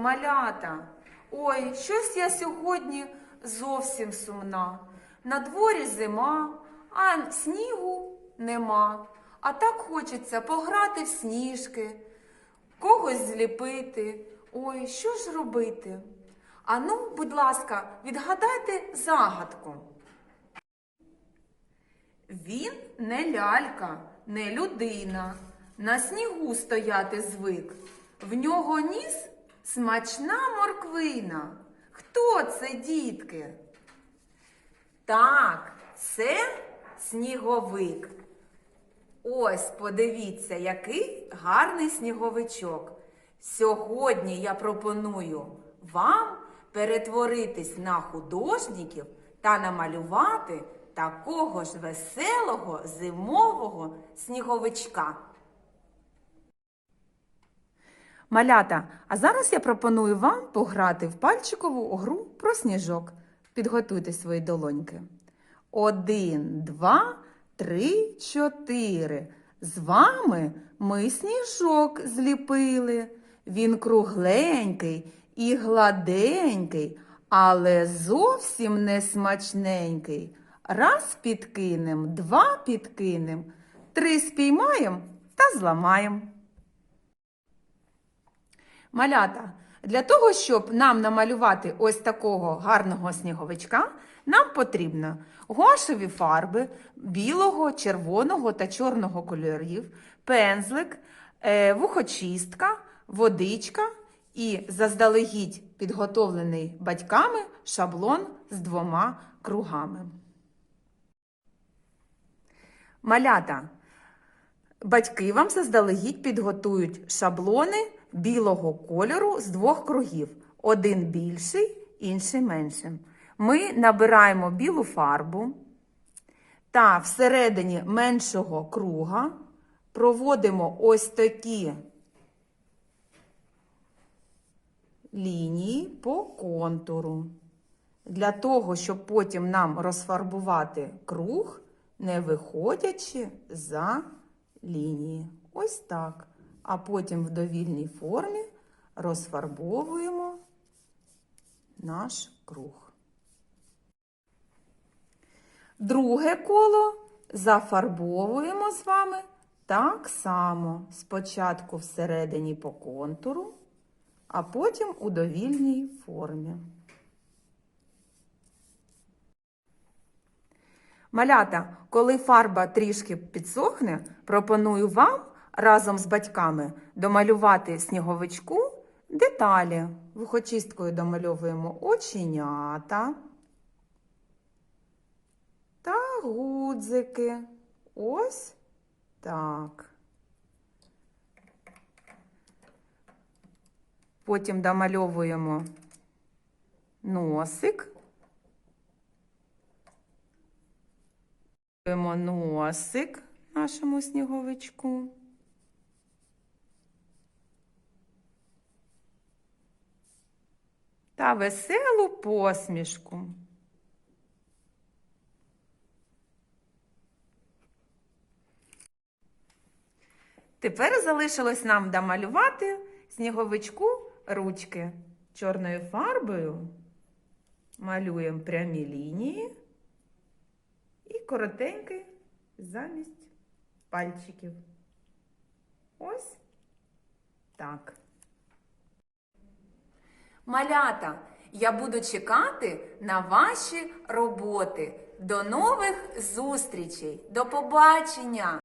малята. Ой, щось я сьогодні зовсім сумна. На дворі зима, а снігу нема. А так хочеться пограти в сніжки, когось зліпити. Ой, що ж робити? Ану, будь ласка, відгадайте загадку. Він не лялька, не людина, на снігу стояти звик. В нього ніс смачна морквина. Хто це, дітки? Так, це сніговик. Ось подивіться, який гарний сніговичок. Сьогодні я пропоную вам перетворитись на художників та намалювати такого ж веселого зимового сніговичка. Малята, а зараз я пропоную вам пограти в пальчикову гру про сніжок. Підготуйте свої долоньки. Один, два, три, чотири. З вами ми сніжок зліпили. Він кругленький і гладенький, але зовсім не смачненький. Раз підкинем, два підкинем, три спіймаєм та зламаєм. Малята, для того, щоб нам намалювати ось такого гарного сніговичка, нам потрібно гуашеві фарби білого, червоного та чорного кольорів, пензлик, е, вухочистка, водичка і заздалегідь підготовлений батьками шаблон з двома кругами. Малята, Батьки вам заздалегідь підготують шаблони білого кольору з двох кругів. Один більший, інший менший. Ми набираємо білу фарбу та всередині меншого круга проводимо ось такі лінії по контуру. Для того, щоб потім нам розфарбувати круг, не виходячи за лінії. Ось так. А потім в довільній формі розфарбовуємо наш круг. Друге коло зафарбовуємо з вами так само. Спочатку всередині по контуру, а потім у довільній формі. Малята, коли фарба трішки підсохне, пропоную вам разом з батьками домалювати сніговичку деталі. Вухочисткою домальовуємо оченята та гудзики. Ось так. Потім домальовуємо носик. Малюємо носик нашому сніговичку. Та веселу посмішку. Тепер залишилось нам домалювати сніговичку ручки. Чорною фарбою малюємо прямі лінії і коротенький замість пальчиків. Ось так. Малята, я буду чекати на ваші роботи. До нових зустрічей. До побачення!